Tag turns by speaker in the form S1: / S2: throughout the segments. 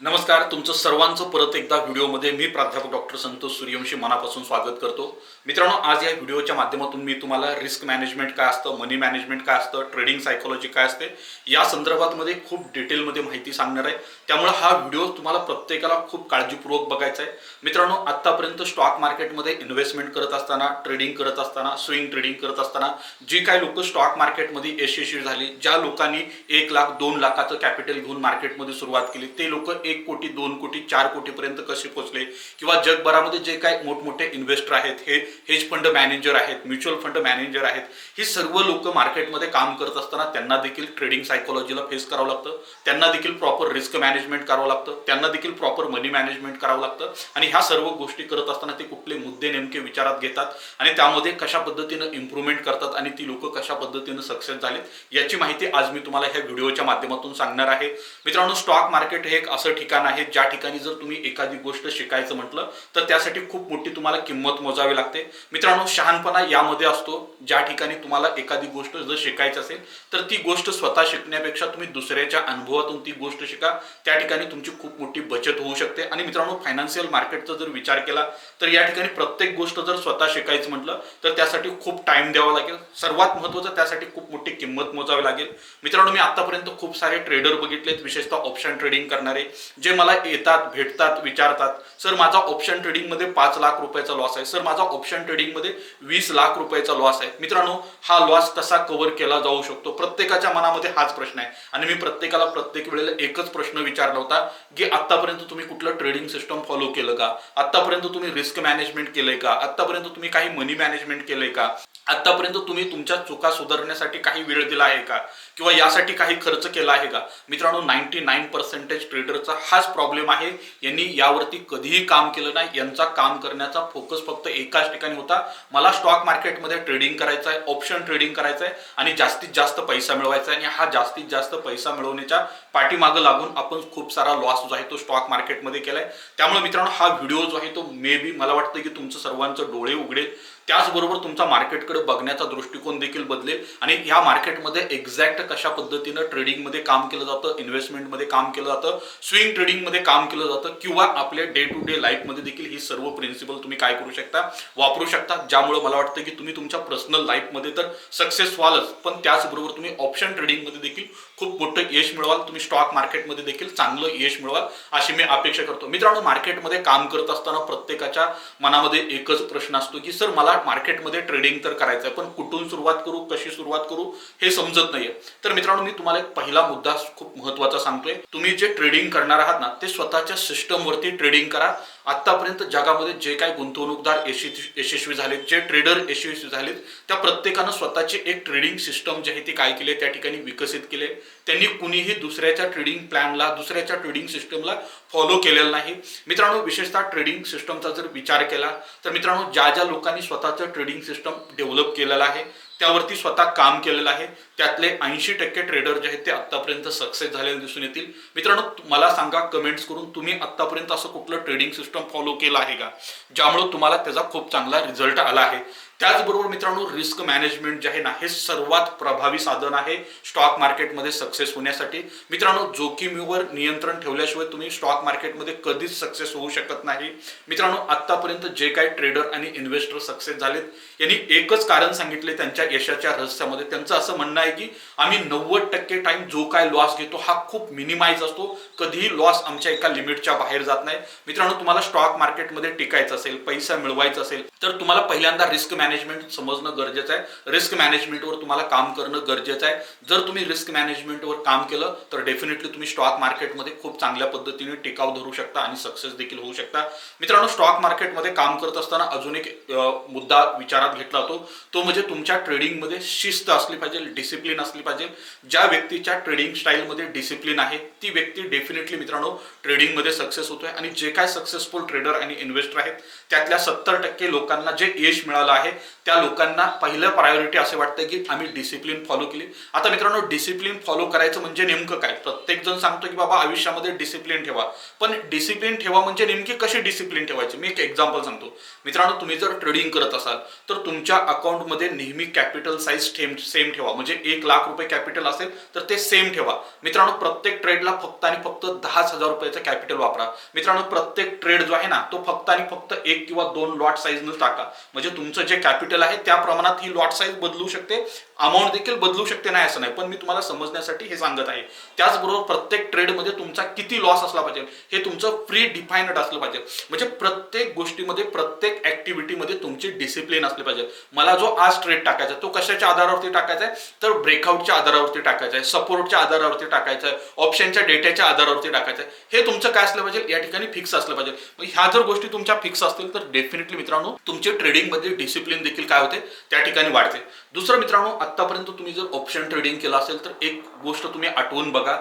S1: नमस्कार तुमचं सर्वांचं परत एकदा व्हिडिओमध्ये मी प्राध्यापक डॉक्टर संतोष सूर्यवंशी मनापासून स्वागत करतो. मित्रांनो आज या व्हिडिओच्या माध्यमातून मी तुम्हाला रिस्क मॅनेजमेंट काय असतं मनी मॅनेजमेंट काय असतं ट्रेडिंग सायकोलॉजी काय असते या संदर्भातमध्ये खूप डिटेलमध्ये माहिती सांगणार आहे. त्यामुळे हा व्हिडिओ तुम्हाला प्रत्येकाला खूप काळजीपूर्वक बघायचा आहे. मित्रांनो आत्तापर्यंत स्टॉक मार्केटमध्ये इन्व्हेस्टमेंट करत असताना ट्रेडिंग करत असताना स्विंग ट्रेडिंग करत असताना जी काही लोक स्टॉक मार्केटमध्ये यशस्वी झाली ज्या लोकांनी एक लाख दोन लाखाचं कॅपिटल घेऊन मार्केटमध्ये सुरुवात केली ते लोक एक कोटी दोन कोटी चार कोटीपर्यंत कसे पोहोचले? किंवा जगभरामध्ये जे काही मोठमोठे इन्व्हेस्टर आहेत हे हेज फंड मॅनेजर आहेत म्युच्युअल फंड मॅनेजर आहेत ही सर्व लोक मार्केटमध्ये काम करत असताना त्यांना देखील ट्रेडिंग सायकोलॉजीला फेस करावं लागतं. त्यांना देखील प्रॉपर रिस्क मॅनेजमेंट करावं लागतं. त्यांना देखील प्रॉपर मनी मॅनेजमेंट करावं लागतं. आणि ह्या सर्व गोष्टी करत असताना ते कुठले मुद्दे नेमके विचारात घेतात आणि त्यामध्ये कशा पद्धतीनं इम्प्रूव्हमेंट करतात आणि ती लोक कशा पद्धतीनं सक्सेस झालेत याची माहिती आज मी तुम्हाला ह्या व्हिडिओच्या माध्यमातून सांगणार आहे. मित्रांनो स्टॉक मार्केट हे एक असं ठिकाण आहे ज्या ठिकाणी जर तुम्ही एखादी गोष्ट शिकायचं म्हटलं तर त्यासाठी खूप मोठी तुम्हाला किंमत मोजावी लागते. मित्रांनो शहाणपणा यामध्ये असतो. ज्या ठिकाणी तुम्हाला एखादी गोष्ट जर शिकायची असेल तर ती गोष्ट स्वतः शिकण्यापेक्षा तुम्ही दुसऱ्याच्या अनुभवातून ती गोष्ट शिका. त्या ठिकाणी तुमची खूप मोठी बचत होऊ शकते. आणि मित्रांनो फायनान्शियल मार्केटचा जर विचार केला तर या ठिकाणी प्रत्येक गोष्ट जर स्वतः शिकायचं म्हटलं तर त्यासाठी खूप टाइम द्यावा लागेल. सर्वात महत्त्वाचं त्यासाठी खूप मोठी किंमत मोजावी लागेल. मित्रांनो मी आतापर्यंत खूप सारे ट्रेडर बघितलेत विशेषतः ऑप्शन ट्रेडिंग करणारे. जे मला येतात भेटतात विचारतात. सर माझा ऑप्शन ट्रेडिंगमध्ये पाच लाख रुपयाचा लॉस आहे. सर माझा ऑप्शन ट्रेडिंगमध्ये वीस लाख रुपयाचा लॉस आहे. मित्रांनो हा लॉस कसा कव्हर केला जाऊ शकतो. प्रत्येकाच्या मनामध्ये हाच प्रश्न आहे. आणि मी प्रत्येकाला प्रत्येक वेळेला एकच प्रश्न विचारला होता की आत्तापर्यंत तुम्ही कुठलं ट्रेडिंग सिस्टम फॉलो केलं का? आत्तापर्यंत तुम्ही रिस्क मॅनेजमेंट केलंय का? आत्तापर्यंत तुम्ही काही मनी मॅनेजमेंट केलंय का? आतापर्यंत तुम्ही तुमच्या चुका सुधारण्यासाठी काही वेळ दिला आहे का? किंवा यासाठी काही खर्च केला आहे का? मित्रांनो नाईन्टी नाईन पर्सेंटेज ट्रेडरचा हाच प्रॉब्लेम आहे. यांनी यावरती कधीही काम केलं नाही. यांचा काम करण्याचा फोकस फक्त एकाच ठिकाणी होता. मला स्टॉक मार्केटमध्ये ट्रेडिंग करायचं आहे ऑप्शन ट्रेडिंग करायचं आहे आणि जास्तीत जास्त पैसा मिळवायचा आहे. आणि हा जास्तीत जास्त पैसा मिळवण्याच्या पाठीमागं लागून आपण खूप सारा लॉस जो आहे तो स्टॉक मार्केटमध्ये केलाय. त्यामुळे मित्रांनो हा व्हिडिओ जो आहे तो मे बी मला वाटतं की तुमचं सर्वांचं डोळे उघडेल. त्याचबरोबर तुमचा मार्केटकडे बघण्याचा दृष्टिकोन देखील बदलेल. आणि या मार्केटमध्ये एक्झॅक्ट कशा पद्धतीनं ट्रेडिंगमध्ये काम केलं जातं इन्व्हेस्टमेंटमध्ये काम केलं जातं स्विंग ट्रेडिंगमध्ये काम केलं जातं किंवा आपल्या डे टू डे लाईफमध्ये देखील ही सर्व प्रिन्सिपल तुम्ही काय करू शकता वापरू शकता ज्यामुळे मला वाटतं की तुम्ही तुमच्या पर्सनल लाईफमध्ये तर सक्सेस व्हालच पण त्याचबरोबर तुम्ही ऑप्शन ट्रेडिंगमध्ये देखील खूप मोठं यश मिळवाल. तुम्ही स्टॉक मार्केटमध्ये देखील चांगलं यश मिळवाल अशी मी अपेक्षा करतो. मित्रांनो मार्केटमध्ये काम करत असताना प्रत्येकाच्या मनामध्ये एकच प्रश्न असतो की सर मला मार्केटमध्ये ट्रेडिंग तर करायचं आहे पण कुठून सुरुवात करू? कशी सुरुवात करू? हे समजत नाहीये. तर मित्रांनो मी तुम्हाला एक पहिला मुद्दा खूप महत्त्वाचा सांगतोय. तुम्ही जे ट्रेडिंग करणार आहात ना ते स्वतःच्या सिस्टमवरती ट्रेडिंग करा. आतापर्यंत जगामध्ये जे काही गुंतवणूकदार यशस्वी यशस्वी झालेत जे ट्रेडर यशस्वी झालेत त्या प्रत्येकानं स्वतःची एक ट्रेडिंग सिस्टम जी आहे ती काय केली? त्या ठिकाणी विकसित केले. त्यांनी कुणीही दुसऱ्याच्या ट्रेडिंग प्लॅनला दुसऱ्याच्या ट्रेडिंग सिस्टमला फॉलो केलेलं नाही. मित्रांनो विशेषतः ट्रेडिंग सिस्टमचा जर विचार केला तर मित्रांनो ज्या ज्या लोकांनी स्वतःचं ट्रेडिंग सिस्टम डेव्हलप केलेलं आहे त्यावरती स्वतः काम केलेलं आहे त्यातले ऐंशी टक्के ट्रेडर जे आहेत ते आतापर्यंत सक्सेस झालेले दिसून येतील. मित्रांनो मला सांगा कमेंट्स करून तुम्ही आतापर्यंत असं कुठलं ट्रेडिंग सिस्टम फॉलो केलं आहे का? ज्यामुळे तुम्हाला त्याचा खूप चांगला रिझल्ट आला आहे. त्याचबरोबर मित्रांनो रिस्क मॅनेजमेंट जे आहे ना हे सर्वात प्रभावी साधन आहे स्टॉक मार्केटमध्ये सक्सेस होण्यासाठी. मित्रांनो जोखीमीवर नियंत्रण ठेवल्याशिवाय तुम्ही स्टॉक मार्केटमध्ये कधीच सक्सेस होऊ शकत नाही. मित्रांनो आतापर्यंत जे काही ट्रेडर आणि इन्व्हेस्टर सक्सेस झालेत यांनी एकच कारण सांगितले त्यांच्या यशाच्या रहस्यामध्ये. त्यांचं असं म्हणणं आहे की आम्ही नव्वद टक्के टाइम जो काय लॉस घेतो हा खूप मिनिमाइज असतो. कधीही लॉस आमच्या एका लिमिटच्या बाहेर जात नाही. मित्रांनो तुम्हाला स्टॉक मार्केटमध्ये टिकायचं असेल पैसा मिळवायचा असेल तर तुम्हाला पहिल्यांदा रिस्क मॅनेजमेंट समजणं गरजेचं आहे. रिस्क मॅनेजमेंटवर तुम्हाला काम करणं गरजेचं आहे. जर तुम्ही रिस्क मॅनेजमेंटवर काम केलं तर डेफिनेटली तुम्ही स्टॉक मार्केटमध्ये खूप चांगल्या पद्धतीने टिकाव धरू शकता आणि सक्सेस देखील होऊ शकता. मित्रांनो स्टॉक मार्केटमध्ये काम करत असताना अजून एक मुद्दा विचारात घेतला जातो तो म्हणजे तुमच्या ट्रेडिंगमध्ये शिस्त असली पाहिजे डिसिप्लिन असली पाहिजे. ज्या व्यक्तीच्या ट्रेडिंग स्टाईलमध्ये डिसिप्लिन आहे ती व्यक्ती डेफिनेटली मित्रांनो ट्रेडिंगमध्ये सक्सेस होतोय. आणि जे काय सक्सेसफुल ट्रेडर आणि इन्व्हेस्टर आहेत त्यातल्या सत्तर टक्के लोकांना जे यश मिळालं आहे त्या लोकांना पहिलं प्रायोरिटी असे वाटतं की आम्ही डिसिप्लिन फॉलो केली. आता मित्रांनो डिसिप्लिन फॉलो करायचं म्हणजे नेमकं काय? प्रत्येक जण सांगतो की बाबा आयुष्यामध्ये डिसिप्लिन ठेवा. पण डिसिप्लिन ठेवा म्हणजे नेमकी कशी डिसिप्लिन ठेवायची? मी एक एक्झाम्पल सांगतो. मित्रांनो तुम्ही जर ट्रेडिंग करत असाल तर तुमच्या अकाउंटमध्ये नेहमी कॅपिटल साईज सेम ठेवा. म्हणजे एक लाख रुपये कॅपिटल असेल तर ते सेम ठेवा. मित्रांनो प्रत्येक ट्रेडला फक्त आणि फक्त दहाच हजार रुपयाचं कॅपिटल वापरा. मित्रांनो प्रत्येक ट्रेड जो आहे ना तो फक्त आणि फक्त एक किंवा दोन लॉट साईजनं टाका. म्हणजे तुमचं जे कॅपिटल आहे त्या प्रमाणात ही लॉट साईज बदलू शकते. अमाऊंट देखील बदलू शकते नाही असं नाही पण मी तुम्हाला समजण्यासाठी हे सांगत आहे. त्याचबरोबर प्रत्येक ट्रेडमध्ये तुमचा किती लॉस असला पाहिजे हे तुमचं प्री डिफाईन्ड असलं पाहिजे. म्हणजे प्रत्येक गोष्टीमध्ये प्रत्येक ऍक्टिव्हिटीमध्ये तुमची डिसिप्लिन असली पाहिजे. मला जो आज ट्रेड टाकायचा आहे, तो कशाच्या आधारावरती टाकायचा आहे? तर ब्रेकआउटच्या आधारावरती टाकायचा आहे सपोर्टच्या आधारावरती टाकायचा आहे ऑप्शनच्या डेटाच्या आधारावरती टाकायचं आहे. हे तुमचं काय असलं पाहिजे? या ठिकाणी फिक्स असलं पाहिजे. ह्या जर गोष्टी तुमच्या फिक्स असतील तर डेफिनेटली मित्रांनो तुमचे ट्रेडिंगमध्ये डिसिप्लिन देखील काय होते? त्या ठिकाणी वाढते. दुसरं मित्रांनो आतापर्यंत तुम्ही जर ऑप्शन ट्रेडिंग केलं असेल तर एक गोष्ट तुम्ही आठवून बघा.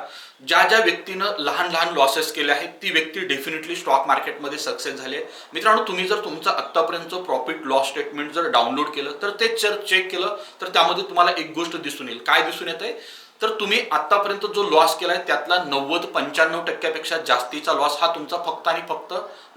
S1: ज्या ज्या व्यक्तीनं लहान लहान लॉसेस केले आहेत ती व्यक्ती डेफिनेटली स्टॉक मार्केटमध्ये सक्सेस झाली आहे. मित्रांनो तुम्ही जर तुमचं आत्तापर्यंतचं प्रॉफिट लॉस स्टेटमेंट जर डाउनलोड केलं तर ते जर चेक केलं तर त्यामध्ये तुम्हाला एक गोष्ट दिसून येईल. काय दिसून येत आहे तर तुम्ही आतापर्यंत जो लॉस केलाय त्यातला नव्वद पंच्याण्णव टक्क्यापेक्षा जास्तीचा लॉस हा तुमचा फक्त आणि फक्त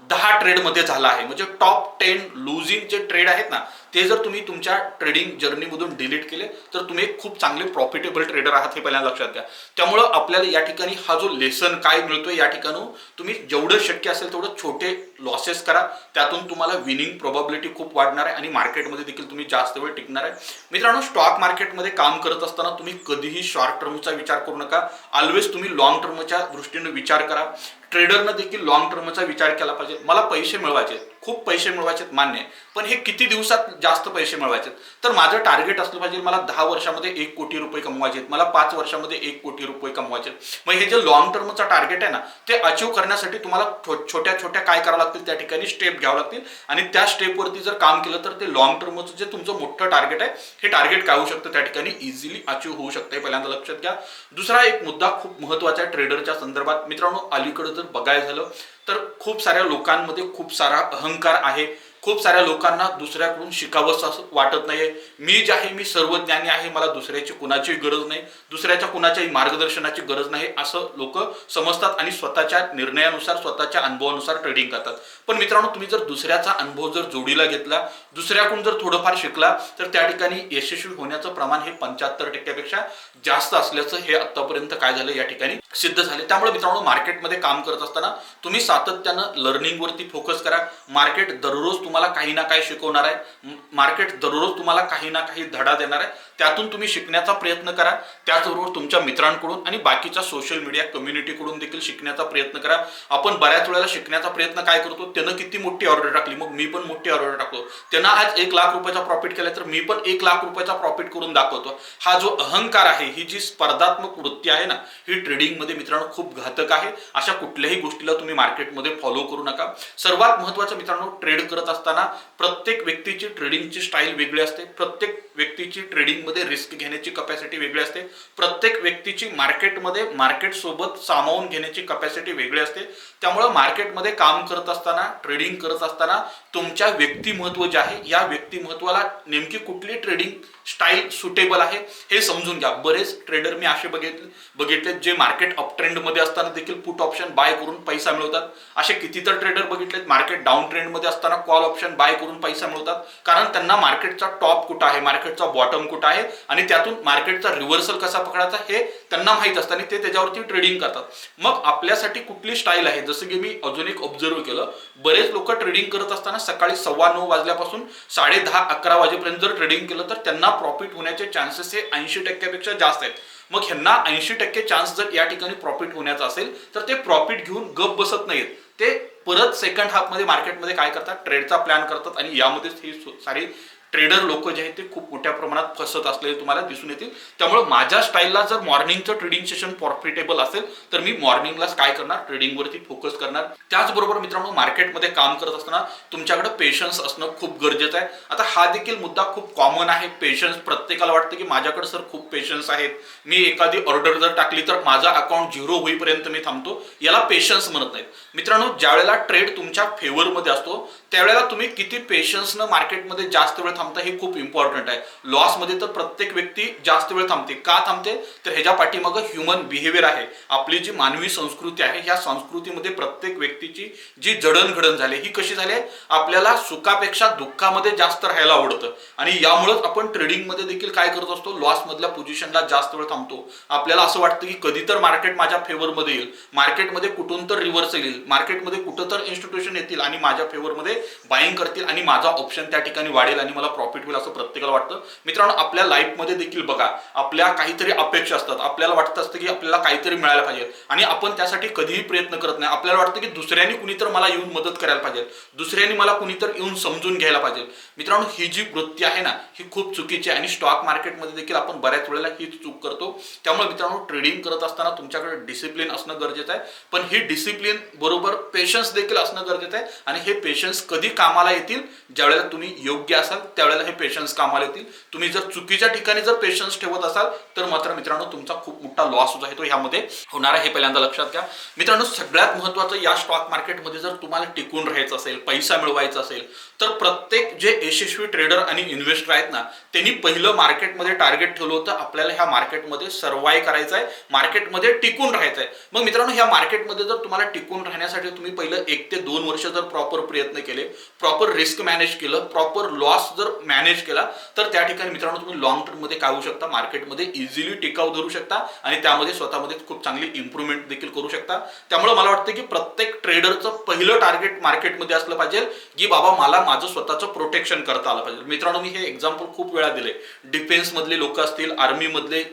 S1: दहा ट्रेडमध्ये झाला आहे. म्हणजे टॉप टेन लुझिंग जे ट्रेड आहेत ना ते जर तुम्ही तुमच्या ट्रेडिंग जर्नीमधून डिलीट केले तर तुम्ही एक खूप चांगले प्रॉफिटेबल ट्रेडर आहात हे पहिल्यांदा लक्षात घ्या. त्यामुळं आपल्याला या ठिकाणी हा जो लेसन काय मिळतोय या ठिकाणी तुम्ही जेवढं शक्य असेल तेवढं छोटे लॉसेस करा. त्यातून तुम्हाला विनिंग प्रोबॅबिलिटी खूप वाढणार आहे आणि मार्केटमध्ये देखील तुम्ही जास्त वेळ टिकणार आहे. मित्रांनो स्टॉक मार्केटमध्ये काम करत असताना तुम्ही कधीही शॉर्ट टर्मचा विचार करू नका. ऑलवेज तुम्ही लॉंग टर्मच्या दृष्टीने विचार करा. ट्रेडरनं देखील लॉंग टर्मचा विचार केला पाहिजे. मला पैसे मिळवायचे खूप पैसे मिळवायचे मान्य आहे. पण हे किती दिवसात जास्त पैसे मिळवायचे तर माझं टार्गेट असलं पाहिजे मला दहा वर्षामध्ये एक कोटी रुपये कमवायचे मला पाच वर्षामध्ये एक कोटी रुपये कमवायचे मग हे जे लॉंग टर्मचं टार्गेट आहे ना ते अचीव करण्यासाठी तुम्हाला छोट्या छोट्या काय करावं लागतील? त्या ठिकाणी स्टेप घ्यावं लागतील. आणि त्या स्टेपवरती जर काम केलं तर ते लॉंग टर्मचं जे तुमचं मोठं टार्गेट आहे हे टार्गेट काय होऊ शकतं? त्या ठिकाणी इझिली अचीव होऊ शकतं. हे पहिल्यांदा लक्षात घ्या. दुसरा एक मुद्दा खूप महत्त्वाचा आहे ट्रेडरच्या संदर्भात. मित्रांनो अलीकडे जर बघायला झालं तर खूप साऱ्या लोकांमध्ये खूप सारा अहंकार आहे. खूप साऱ्या लोकांना दुसऱ्याकडून शिकावंसं असं वाटत नाहीये. मी जे आहे मी सर्वज्ञानी आहे मला दुसऱ्याची कुणाची गरज नाही. दुसऱ्याच्या कुणाच्याही मार्गदर्शनाची गरज नाही असं लोक समजतात आणि स्वतःच्या निर्णयानुसार स्वतःच्या अनुभवानुसार ट्रेडिंग करतात. पण मित्रांनो तुम्ही जर दुसऱ्याचा अनुभव जर जोडीला घेतला दुसऱ्याकडून जर थोडंफार शिकला तर त्या ठिकाणी यशस्वी होण्याचं प्रमाण हे पंच्याहत्तर टक्क्यापेक्षा जास्त असल्याचं हे आत्तापर्यंत काय झालं या ठिकाणी सिद्ध झाले. त्यामुळे मित्रांनो मार्केटमध्ये काम करत असताना तुम्ही सातत्यानं लर्निंगवरती फोकस करा. मार्केट दररोज तुम्हाला काही ना काही शिकवणार आहे. मार्केट दररोज तुम्हाला काही ना काही धडा देणार आहे. त्यातून तुम्ही शिकण्याचा प्रयत्न करा. त्याचबरोबर तुमच्या मित्रांकडून आणि बाकीच्या सोशल मीडिया कम्युनिटीकडून देखील शिकण्याचा प्रयत्न करा. आपण बऱ्याच वेळेला शिकण्याचा प्रयत्न काय करतो? त्यानं किती मोठी ऑर्डर टाकली? मग मी पण मोठी ऑर्डर टाकतो. त्यांना आज एक लाख रुपयाचा प्रॉफिट केला तर मी पण एक लाख रुपयाचा प्रॉफिट करून दाखवतो. हा जो अहंकार आहे ही जी स्पर्धात्मक वृत्ती आहे ना ही ट्रेडिंग मार्केटमध्ये मित्रांनो खूप घातक आहे. अशा कुठल्याही गोष्टीला तुम्ही मार्केटमध्ये फॉलो करू नका. सर्वात महत्वाचं मित्रांनो ट्रेड करत असताना प्रत्येक व्यक्तीची ट्रेडिंगची स्टाईल वेगळी असते. प्रत्येक व्यक्तीची ट्रेडिंगमध्ये रिस्क घेण्याची कपॅसिटी वेगळी असते. प्रत्येक व्यक्तीची मार्केटमध्ये मार्केट सोबत सामावून घेण्याची कपॅसिटी वेगळी असते. त्यामुळं मार्केटमध्ये काम करत असताना ट्रेडिंग करत असताना तुमच्या व्यक्तिमत्व जे आहे या व्यक्तिमत्वाला नेमकी कुठली ट्रेडिंग स्टाईल सुटेबल आहे. हे समजून घ्या. बरेच ट्रेडर मी असे बघितले बघितले जे मार्केट अप ट्रेंडमध्ये असताना देखील पुट ऑप्शन बाय करून पैसा मिळवतात. असे किती तर ट्रेडर बघितलेत मार्केट डाऊन ट्रेंडमध्ये असताना कॉल ऑप्शन बाय करून पैसा मिळवतात. कारण त्यांना मार्केटचा टॉप कुठं आहे? मार्केटचा बॉटम कुठं आहे? आणि त्यातून मार्केटचा रिव्हर्सल कसा पकडायचा हे त्यांना माहीत असतं आणि ते त्याच्यावरती ट्रेडिंग करतात. मग आपल्यासाठी कुठली स्टाईल आहे? जसं की मी अजून एक ऑब्झर्व केलं. बरेच लोक ट्रेडिंग करत असताना सकाळी सव्वा नऊ वाजल्यापासून साडे दहा अकरा वाजेपर्यंत जर ट्रेडिंग केलं तर त्यांना प्रॉफिट होण्याचे चान्सेस हे ऐंशी टक्क्यापेक्षा जास्त आहेत. मग ह्यांना ऐंशी टक्के चान्स जर या ठिकाणी प्रॉफिट होण्याचा असेल तर ते प्रॉफिट घेऊन गप बसत नाहीत. ते परत सेकंड हाफमध्ये मार्केटमध्ये काय करतात? ट्रेडचा प्लॅन करतात आणि यामध्येच ही सारी ट्रेडर लोक जे आहेत ते खूप मोठ्या प्रमाणात फसत असलेले तुम्हाला दिसून येतील. त्यामुळे माझ्या स्टाईलला जर मॉर्निंगचं ट्रेडिंग सेशन प्रॉफिटेबल असेल तर मी मॉर्निंगलाच काय करणार? ट्रेडिंगवरती फोकस करणार. त्याचबरोबर मित्रांनो मार्केटमध्ये काम करत असताना तुमच्याकडे पेशन्स असणं खूप गरजेचं आहे. आता हा देखील मुद्दा खूप कॉमन आहे. पेशन्स प्रत्येकाला वाटतं की माझ्याकडे सर खूप पेशन्स आहेत. मी एखादी ऑर्डर जर टाकली तर माझा अकाउंट झिरो होईपर्यंत मी थांबतो. याला पेशन्स म्हणत नाहीत. मित्रांनो ज्या वेळेला ट्रेड तुमच्या फेवरमध्ये असतो त्यावेळेला तुम्ही किती पेशन्सनं मार्केटमध्ये जास्त वेळ थांबता हे खूप इम्पॉर्टंट आहे. लॉसमध्ये तर प्रत्येक व्यक्ती जास्त वेळ थांबते. का थांबते? तर ह्याच्या पाठीमागं ह्युमन बिहेवियर आहे. आपली जी मानवी संस्कृती आहे ह्या संस्कृतीमध्ये प्रत्येक व्यक्तीची जी जडणघडण झाली ही कशी झाली आपल्याला सुखापेक्षा दुःखामध्ये जास्त राहायला आवडतं. आणि यामुळेच आपण ट्रेडिंगमध्ये देखील काय करत असतो? लॉस मधल्या पोझिशनला जास्त वेळ थांबतो. आपल्याला असं वाटतं की कधी तर मार्केट माझ्या फेवरमध्ये येईल. मार्केटमध्ये कुठून तर रिव्हर्स येईल. मार्केटमध्ये कुठं तर इन्स्टिट्यूशन येतील आणि माझ्या फेवरमध्ये बाईंग करतील आणि माझा ऑप्शन त्या ठिकाणी वाढेल आणि मला प्रॉफिट होईल असं प्रत्येकाला वाटतं. मित्रांनो आपल्या लाईफमध्ये देखील बघा आपल्या काहीतरी अपेक्षा असतात. आपल्याला वाटत असतं की आपल्याला काहीतरी मिळायला पाहिजे. आणि आपण त्यासाठी कधीही प्रयत्न करत नाही. आपल्याला वाटतं की दुसऱ्यांनी कुणी तर मला येऊन मदत करायला पाहिजे. दुसऱ्यांनी मला कुणी तर येऊन समजून घ्यायला पाहिजे. मित्रांनो ही जी वृत्ती आहे ना ही खूप चुकीची आहे आणि स्टॉक मार्केटमध्ये देखील आपण बऱ्याच वेळेला हीच चूक करतो. त्यामुळे मित्रांनो ट्रेडिंग करत असताना तुमच्याकडे डिसिप्लिन असणं गरजेचं आहे. पण ही डिसिप्लिन बरोबर पेशन्स देखील असणं गरजेचं आहे. आणि हे पेशन्स कधी कामाला येतील? ज्यावेळेला तुम्ही योग्य असाल त्यावेळेला हे पेशन्स कामाला येतील. तुम्ही जर चुकीच्या ठिकाणी जर पेशन्स ठेवत असाल तर मात्र मित्रांनो तुमचा खूप मोठा लॉस जो आहे तो ह्यामध्ये होणार आहे. हे पहिल्यांदा लक्षात घ्या. मित्रांनो सगळ्यात महत्त्वाचं या स्टॉक मार्केटमध्ये जर तुम्हाला टिकून राहायचं असेल पैसा मिळवायचा असेल तर प्रत्येक जे यशस्वी ट्रेडर आणि इन्व्हेस्टर आहेत ना त्यांनी पहिलं मार्केटमध्ये टार्गेट ठेवलं होतं. आपल्याला ह्या मार्केटमध्ये सर्वाय करायचं आहे मार्केटमध्ये टिकून राहायचं आहे मग मित्रांनो ह्या मार्केटमध्ये जर तुम्हाला टिकून आणण्यासाठी तुम्ही पहिलं एक ते दोन वर्ष जर प्रॉपर प्रयत्न केले प्रॉपर रिस्क मॅनेज केलं प्रॉपर लॉस जर मॅनेज केला तर त्या ठिकाणी मित्रांनो तुम्ही लॉंग टर्ममध्ये काय होऊ शकता मार्केटमध्ये इझिली टिकाव धरू शकता आणि त्यामध्ये स्वतःमध्ये खूप चांगली इम्प्रुव्हमेंट देखील करू शकता. त्यामुळे मला वाटतं की प्रत्येक ट्रेडरचं पहिलं टार्गेट मार्केटमध्ये असलं पाहिजे की बाबा मला माझं स्वतःचं प्रोटेक्शन करता आलं पाहिजे. मित्रांनो मी हे एक्झाम्पल खूप वेळा दिले. डिफेन्स मधले लोक असतील आर्मी मधले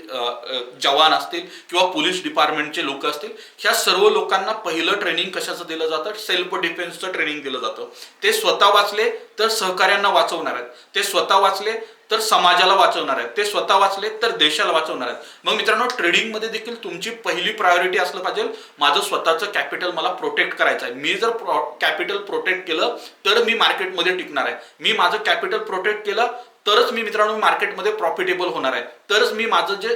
S1: जवान असतील किंवा पोलीस डिपार्टमेंटचे लोक असतील ह्या सर्व लोकांना पहिलं ट्रेनिंग कशाचं दिलं जातं? सेल्फ डिफेन्सचं ट्रेनिंग दिलं जातं. ते स्वतः वाचले तर सहकार्यांना वाचवणार आहेत. ते स्वतः वाचले तर समाजाला वाचवणार आहेत. ते स्वतः वाचले तर देशाला वाचवणार आहेत. मग मित्रांनो ट्रेडिंगमध्ये देखील तुमची पहिली प्रायोरिटी असलं पाहिजे. माझं स्वतःचं कॅपिटल मला प्रोटेक्ट करायचं आहे. मी जर कॅपिटल प्रोटेक्ट केलं तर मी मार्केटमध्ये टिकणार आहे. मी माझं कॅपिटल प्रोटेक्ट केलं तरच मी मित्रांनो मार्केटमध्ये प्रॉफिटेबल होणार आहे. तरच मी माझं जे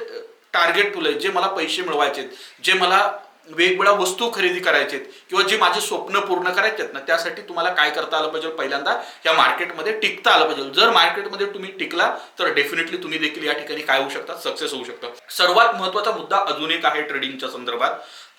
S1: टार्गेट ठेवलंय जे मला पैसे मिळवायचे जे मला वेगवेगळ्या वस्तू खरेदी करायचे आहेत किंवा जे माझे स्वप्न पूर्ण करायचे आहेत ना त्यासाठी तुम्हाला काय करता आलं पाहिजे? पहिल्यांदा या मार्केटमध्ये टिकता आलं पाहिजे. जर मार्केटमध्ये तुम्ही टिकला तर डेफिनेटली तुम्ही देखील या ठिकाणी काय होऊ शकता? सक्सेस होऊ शकता. सर्वात महत्त्वाचा मुद्दा अजून एक आहे ट्रेडिंगच्या संदर्भात.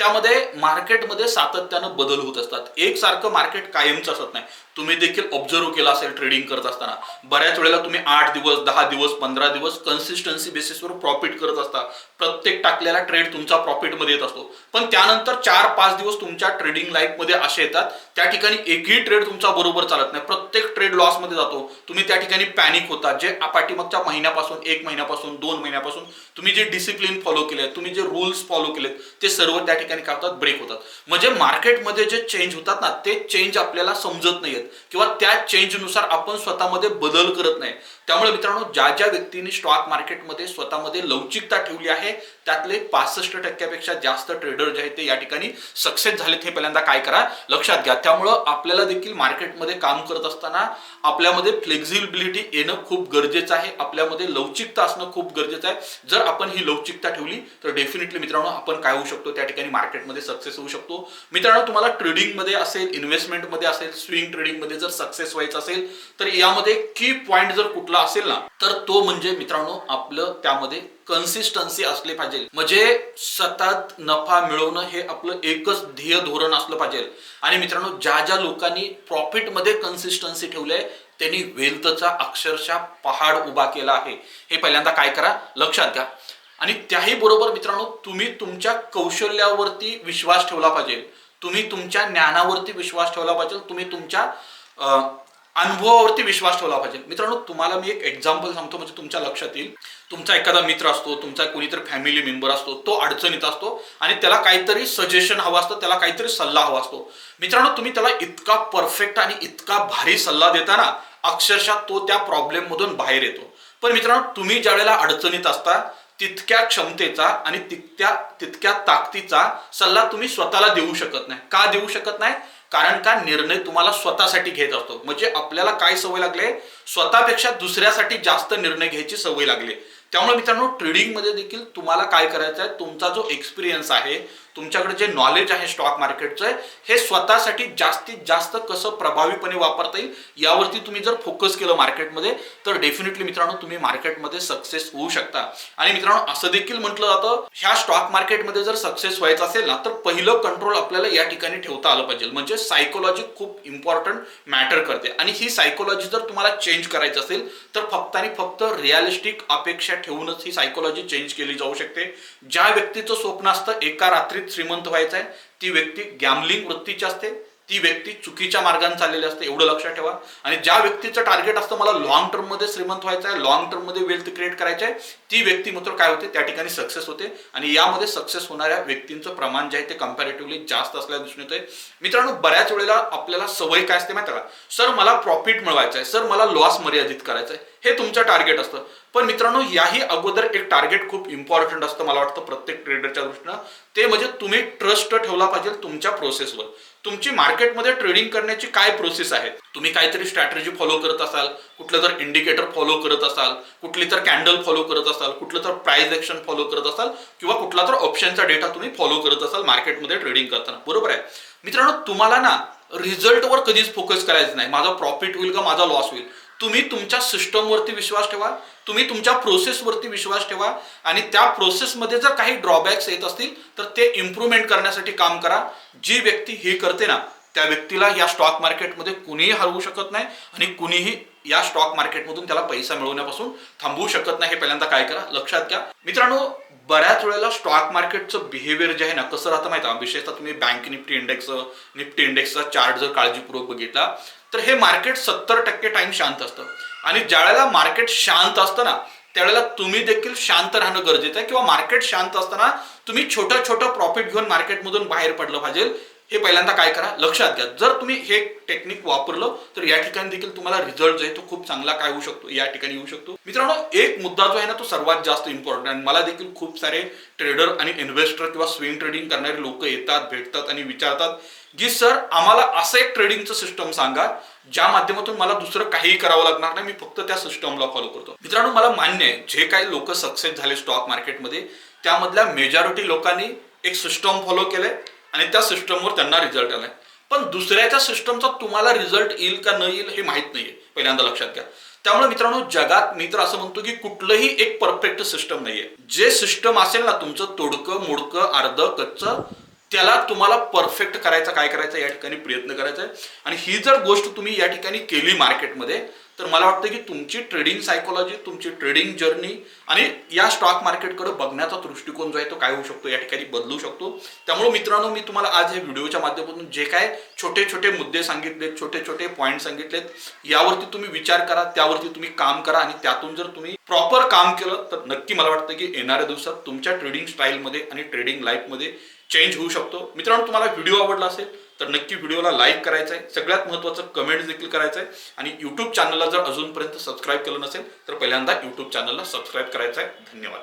S1: त्यामध्ये मार्केटमध्ये सातत्यानं बदल होत असतात. एकसारखं मार्केट कायमच असत नाही. तुम्ही देखील ऑब्झर्व केलं असेल ट्रेडिंग करत असताना. बऱ्याच वेळेला तुम्ही आठ दिवस दहा दिवस पंधरा दिवस कन्सिस्टन्सी बेसिसवर प्रॉफिट करत असता. प्रत्येक टाकलेला ट्रेड तुमचा प्रॉफिटमध्ये येत असतो. पण त्यानंतर चार पाच दिवस तुमच्या ट्रेडिंग लाईफमध्ये असे येतात. त्या ठिकाणी एकही ट्रेड तुमचा बरोबर चालत नाही. प्रत्येक ट्रेड लॉसमध्ये जातो. तुम्ही त्या ठिकाणी पॅनिक होता. जे पाठीमागच्या महिन्यापासून एक महिन्यापासून दोन महिन्यापासून तुम्ही जे डिसिप्लिन फॉलो केले तुम्ही जे रूल्स फॉलो केलेत ते सर्व त्या ठिकाणी काय होतात ब्रेक होतात. म्हणजे मार्केटमध्ये जे चेंज होतात ना ते चेंज आपल्याला समजत नाहीयेत. किंवा त्या चेंजनुसार आपण स्वतःमध्ये बदल करत नाही. त्यामुळे मित्रांनो ज्या ज्या व्यक्तींनी स्टॉक मार्केटमध्ये स्वतःमध्ये लवचिकता ठेवली आहे त्यातले पासष्ट टक्क्यापेक्षा जास्त ट्रेडर जे आहेत ते या ठिकाणी सक्सेस झालेत हे पहिल्यांदा काय करा लक्षात घ्या. त्यामुळं आपल्याला देखील मार्केटमध्ये काम करत असताना आपल्यामध्ये फ्लेक्झिबिलिटी येणं खूप गरजेचं आहे. आपल्यामध्ये लवचिकता असणं खूप गरजेचं आहे. जर आपण ही लवचिकता ठेवली तर डेफिनेटली मित्रांनो आपण काय होऊ शकतो? त्या ठिकाणी मार्केटमध्ये सक्सेस होऊ शकतो. मित्रांनो तुम्हाला ट्रेडिंगमध्ये असेल इन्व्हेस्टमेंटमध्ये असेल स्विंग ट्रेडिंगमध्ये जर सक्सेस व्हायचं असेल तर यामध्ये की पॉईंट जर कुठला असेल ना तर तो म्हणजे मित्रांनो आपलं त्यामध्ये कन्सिस्टन्सी असली पाहिजे. म्हणजे सतत नफा मिळवणं हे आपलं एकच ध्येय धोरण असलं पाहिजे. आणि मित्रांनो ज्या ज्या लोकांनी प्रॉफिटमध्ये कन्सिस्टन्सी ठेवलंय त्यांनी वेल्थचा अक्षरशः पहाड उभा केला आहे. हे पहिल्यांदा काय करा लक्षात घ्या. आणि त्याही बरोबर मित्रांनो तुम्ही तुमच्या कौशल्यावरती विश्वास ठेवला पाहिजे. तुम्ही तुमच्या ज्ञानावरती विश्वास ठेवला पाहिजे. तुम्ही तुमच्या अनुभवावरती विश्वास ठेवला पाहिजे. मित्रांनो तुम्हाला मी एक एक्झाम्पल सांगतो म्हणजे तुमच्या लक्षात येईल. तुमचा एखादा मित्र असतो तुमचा कोणीतरी फॅमिली मेंबर असतो तो अडचणीत असतो आणि त्याला काहीतरी सजेशन हवं असतं त्याला काहीतरी सल्ला हवा असतो. मित्रांनो तुम्ही त्याला इतका परफेक्ट आणि इतका भारी सल्ला देता ना अक्षरशः तो त्या प्रॉब्लेम मधून बाहेर येतो. पण मित्रांनो तुम्ही ज्या वेळेला अडचणीत असता तितक्या क्षमतेचा आणि तितक्या तितक्या ताकदीचा सल्ला तुम्ही स्वतःला देऊ शकत नाही. का देऊ शकत नाही? कारण का निर्णय तुम्हाला स्वतःसाठी घेत असतो. म्हणजे आपल्याला काय सवय लागले? स्वतःपेक्षा दुसऱ्यासाठी जास्त निर्णय घ्यायची सवय लागली. त्यामुळे मित्रांनो ट्रेडिंगमध्ये देखील तुम्हाला काय करायचं आहे तुमचा जो एक्सपिरियन्स आहे तुमच्याकडे जे नॉलेज आहे स्टॉक मार्केटचं हे स्वतःसाठी जास्तीत जास्त कसं प्रभावीपणे वापरता येईल यावरती तुम्ही जर फोकस केलं मार्केटमध्ये तर डेफिनेटली मित्रांनो तुम्ही मार्केटमध्ये सक्सेस होऊ शकता. आणि मित्रांनो असं देखील म्हटलं जातं ह्या स्टॉक मार्केटमध्ये जर सक्सेस व्हायचं असेल ना तर पहिलं कंट्रोल आपल्याला या ठिकाणी ठेवता आलं पाहिजे. म्हणजे सायकोलॉजी खूप इम्पॉर्टंट मॅटर करते. आणि ही सायकोलॉजी जर तुम्हाला चेंज करायची असेल तर फक्त आणि फक्त रिअलिस्टिक अपेक्षा ठेवूनच ही सायकोलॉजी चेंज केली जाऊ शकते. ज्या व्यक्तीचं स्वप्न असतं एका रात्री व्यक्तीत श्रीमंत व्हायचं आहे ती व्यक्ती गॅमलिंग वृत्तीची असते ती व्यक्ती चुकीच्या मार्गाने चाललेली असते एवढं लक्षात ठेवा. आणि ज्या व्यक्तीचं टार्गेट असतं मला लॉंग टर्ममध्ये श्रीमंत व्हायचं आहे लॉंग टर्ममध्ये वेल्थ क्रिएट करायचं आहे ती व्यक्ती मात्र काय होते त्या ठिकाणी सक्सेस होते. आणि यामध्ये सक्सेस होणाऱ्या व्यक्तींचं प्रमाण जे आहे ते कम्पॅरेटिव्हली जास्त असल्याचं दिसून येतोय मित्रांनो बऱ्याच वेळेला आपल्याला सवय काय असते माहिती का? सर मला प्रॉफिट मिळवायचं आहे सर मला लॉस मर्यादित करायचं आहे हे तुमचं टार्गेट असतं. पण मित्रांनो याही अगोदर एक टार्गेट खूप इम्पॉर्टंट असतं मला वाटतं प्रत्येक ट्रेडरच्या दृष्टीनं. ते म्हणजे तुम्ही ट्रस्ट ठेवला पाहिजे तुमच्या प्रोसेसवर तुमची मार्केटमध्ये ट्रेडिंग करण्याची काय प्रोसेस आहे? तुम्ही काहीतरी स्ट्रॅटेजी फॉलो करत असाल कुठलं तर इंडिकेटर फॉलो करत असाल कुठली तर कॅन्डल फॉलो करत असाल कुठलं तर प्राइस ऍक्शन फॉलो करत असाल किंवा कुठला तर ऑप्शनचा डेटा तुम्ही फॉलो करत असाल मार्केटमध्ये ट्रेडिंग करताना. बरोबर आहे? मित्रांनो तुम्हाला ना रिझल्टवर कधीच फोकस करायचं नाही. माझा प्रॉफिट होईल का माझा लॉस होईल? तुम्ही तुमच्या सिस्टमवरती विश्वास ठेवा तुम्ही तुमच्या प्रोसेसवरती विश्वास ठेवा आणि त्या प्रोसेसमध्ये जर काही ड्रॉबॅक्स येत असतील तर ते इम्प्रूव्हमेंट करण्यासाठी काम करा. जी व्यक्ती हे करते ना त्या व्यक्तीला या स्टॉक मार्केटमध्ये कुणीही हरवू शकत नाही आणि कुणीही या स्टॉक मार्केटमधून त्याला पैसा मिळवण्यापासून थांबवू शकत नाही. हे पहिल्यांदा काय करा लक्षात घ्या. मित्रांनो बऱ्याच वेळेला स्टॉक मार्केटचं बिहेवियर जे आहे ना कसं राहतं माहिती आहे विशेषतः तुम्ही बँक निफ्टी इंडेक्स निफ्टी इंडेक्सचा चार्ट जर काळजीपूर्वक बघितला तर हे मार्केट सत्तर टक्के टाइम शांत असतं. आणि ज्यावेळेला मार्केट शांत असतं ना त्यावेळेला तुम्ही देखील शांत राहणं गरजेचं आहे. किंवा मार्केट शांत असताना तुम्ही छोटं छोटं प्रॉफिट घेऊन मार्केटमधून बाहेर पडलं पाहिजे. हे पहिल्यांदा काय करा लक्षात घ्या. जर तुम्ही हे टेक्निक वापरलं तर या ठिकाणी देखील तुम्हाला रिझल्ट जो आहे तो खूप चांगला काय होऊ शकतो या ठिकाणी येऊ शकतो. मित्रांनो एक मुद्दा जो आहे ना तो सर्वात जास्त इम्पॉर्टंट आणि मला देखील खूप सारे ट्रेडर आणि इन्व्हेस्टर किंवा स्विंग ट्रेडिंग करणारे लोक येतात भेटतात आणि विचारतात की सर आम्हाला असं एक ट्रेडिंगचं सिस्टम सांगा ज्या माध्यमातून मला दुसरं काहीही करावं लागणार नाही. मी फक्त त्या सिस्टमला फॉलो करतो. मित्रांनो मला मान्य आहे जे काही लोक सक्सेस झाले स्टॉक मार्केटमध्ये त्यामधल्या मेजॉरिटी लोकांनी एक सिस्टम फॉलो केलंय. आणि त्या सिस्टमवर त्यांना रिझल्ट आलाय. पण दुसऱ्याच्या सिस्टमचा तुम्हाला रिझल्ट येईल का न येईल हे माहीत नाहीये पहिल्यांदा लक्षात घ्या. त्यामुळे मित्रांनो जगात मी तर असं म्हणतो की कुठलंही एक परफेक्ट सिस्टम नाहीये. जे सिस्टम असेल ना तुमचं तोडकं मोडकं अर्ध कच्चं त्याला तुम्हाला परफेक्ट करायचा काय करायचं या ठिकाणी प्रयत्न करायचा आहे आणि ही जर गोष्ट तुम्ही या ठिकाणी केली मार्केटमध्ये तर मला वाटतं की तुमची ट्रेडिंग सायकोलॉजी तुमची ट्रेडिंग जर्नी आणि या स्टॉक मार्केटकडे बघण्याचा दृष्टिकोन जो आहे तो काय होऊ शकतो या ठिकाणी बदलू शकतो. त्यामुळे मित्रांनो मी तुम्हाला आज हे व्हिडिओच्या माध्यमातून जे काय छोटे छोटे मुद्दे सांगितलेत छोटे छोटे पॉईंट सांगितलेत यावरती तुम्ही विचार करा त्यावरती तुम्ही काम करा आणि त्यातून जर तुम्ही प्रॉपर काम केलं तर नक्की मला वाटतं की येणाऱ्या दिवसात तुमच्या ट्रेडिंग स्टाईलमध्ये आणि ट्रेडिंग लाईफमध्ये चेंज होऊ शकतो. मित्रांनो तुम्हाला व्हिडिओ आवडला असेल तर नक्की व्हिडिओला लाईक करायचं आहे सगळ्यात महत्त्वाचं कमेंट देखील करायचं आहे आणि यूट्यूब चॅनलला जर अजूनपर्यंत सबस्क्राईब केलं नसेल तर पहिल्यांदा यूट्यूब चॅनलला सबस्क्राईब करायचं आहे धन्यवाद.